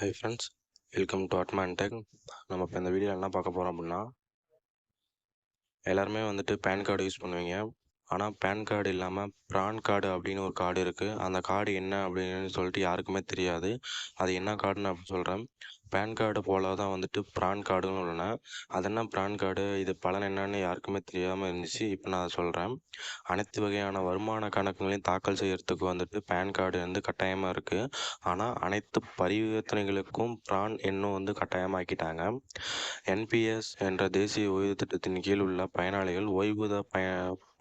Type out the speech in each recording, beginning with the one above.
High friends welcome to அட்மான் tech நம்ம இப்போ இந்த வீடியோவில் என்ன பார்க்க போகிறோம் அப்படின்னா எல்லாருமே வந்துட்டு பேன் கார்டு யூஸ் பண்ணுவீங்க. ஆனால் பேன் கார்டு இல்லாமல் ப்ரான் கார்டு அப்படின்னு ஒரு கார்டு இருக்குது அந்த கார்டு என்ன அப்படின்னு சொல்லிட்டு யாருக்குமே தெரியாது. அது என்ன கார்டுன்னு அப்படி சொல்கிறேன் பேன் கார்டு போல தான் வந்துட்டு ப்ரான் கார்டுன்னு உள்ளன அது என்ன ப்ரான் கார்டு? இது பலன் என்னன்னு யாருக்குமே தெரியாமல் இருந்துச்சு. இப்போ நான் சொல்கிறேன் அனைத்து வகையான வருமான கணக்குகளையும் தாக்கல் செய்யறதுக்கு வந்துட்டு பேன் கார்டு வந்து கட்டாயமாக இருக்குது ஆனால் அனைத்து பரிவர்த்தனைகளுக்கும் ப்ரான் எண்ணும் வந்து கட்டாயமாக்கிட்டாங்க. என்பிஎஸ் என்ற தேசிய ஓய்வு திட்டத்தின் கீழ் உள்ள பயனாளிகள் ஓய்வூத பய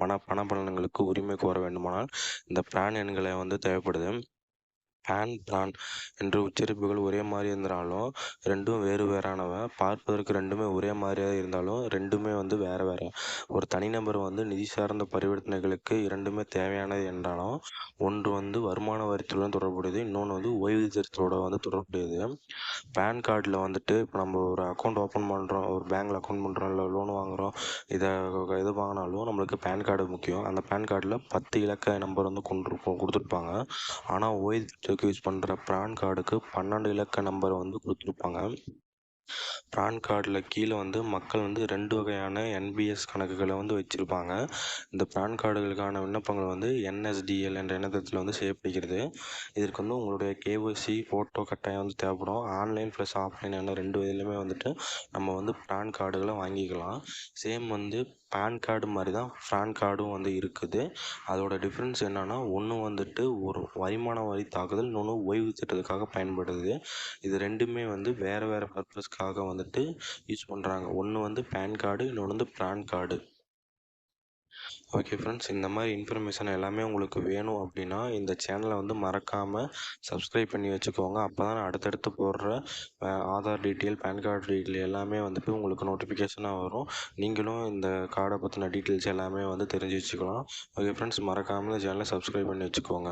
பண பண பலன்களுக்கு உரிமை கோர வேண்டுமானால் இந்த பிரான் எண்களை வந்து தேவைப்படுது. பேன் பிரான் என்ற உச்சரிப்புகள் ஒரே மாதிரி இருந்தாலும் ரெண்டும் வேறு வேறானவை. பார்ப்பதற்கு ரெண்டுமே ஒரே மாதிரியாக இருந்தாலும் ரெண்டுமே வந்து வேறு வேறு. ஒரு தனிநபர் வந்து நிதி சார்ந்த பரிவர்த்தனைகளுக்கு இரண்டுமே தேவையானது என்றாலும் ஒன்று வந்து வருமான வரித்துடன் தொடர்புடையது இன்னொன்று வந்து ஓய்வூதியத்தோட வந்து தொடர்புடையது. பேன் கார்டில் வந்துட்டு இப்போ நம்ம ஒரு அக்கௌண்ட் ஓப்பன் பண்ணுறோம் ஒரு பேங்க்கில் அக்கௌண்ட் பண்ணுறோம் இல்லை லோன் வாங்குகிறோம் இதை இது வாங்கினாலும் நம்மளுக்கு பேன் கார்டு முக்கியம். அந்த பேன் கார்டில் பத்து இலக்க நம்பர் வந்து கொண்டு கொடுத்துருப்பாங்க. ஆனால் கார்டுக்கு யூஸ் பண்ணுற ப்ரான் கார்டுக்கு பன்னெண்டு இலக்க நம்பர் வந்து கொடுத்துருப்பாங்க. பான் கார்டில் கீழே வந்து மக்கள் வந்து ரெண்டு வகையான என்பிஎஸ் கணக்குகளை வந்து வச்சுருப்பாங்க. இந்த பிரான் கார்டுகளுக்கான விண்ணப்பங்கள் வந்து என்எஸ்டிஎல் என்ற இணையதளத்தில் வந்து செய்யப்படுகிறது. இதற்கு வந்து உங்களுடைய கேஒய்சி ஃபோட்டோ கட்டாயம் வந்து தேவைப்படும். ஆன்லைன் ப்ளஸ் ஆஃப்லைன் என ரெண்டு இதிலுமே வந்துட்டு நம்ம வந்து பிரான் கார்டுகளை வாங்கிக்கலாம். சேம் வந்து பேன் கார்டு மாதிரி தான் ஃப்ரான் கார்டும் வந்து இருக்குது. அதோட டிஃப்ரென்ஸ் என்னென்னா ஒன்று வந்துட்டு ஒரு வருமான வரி தாக்குதல் இன்னொன்று ஓய்வு திட்டத்துக்காக பயன்படுது. இது ரெண்டுமே வந்து வேறு வேறு பர்பஸ்க்கு பர்பஸ்க்காக வந்துட்டு யூஸ் பண்ணுறாங்க ஒன்று வந்து பேன் கார்டு இன்னொன்று வந்து ப்ரான் கார்டு ஓகே ஃப்ரெண்ட்ஸ் இந்த மாதிரி இன்ஃபர்மேஷன் எல்லாமே உங்களுக்கு வேணும் அப்படின்னா இந்த சேனலை வந்து மறக்காமல் சப்ஸ்கிரைப் பண்ணி வச்சுக்கோங்க. அப்போ தான் அடுத்தடுத்து போடுற Aadhaar detail PAN card detail எல்லாமே வந்துட்டு உங்களுக்கு நோட்டிஃபிகேஷனாக வரும். நீங்களும் இந்த கார்டை பற்றின டீட்டெயில்ஸ் எல்லாமே வந்து தெரிஞ்சு வச்சுக்கலாம். ஓகே ஃப்ரெண்ட்ஸ் மறக்காமல் இந்த சேனலை சப்ஸ்கிரைப் பண்ணி வச்சுக்கோங்க.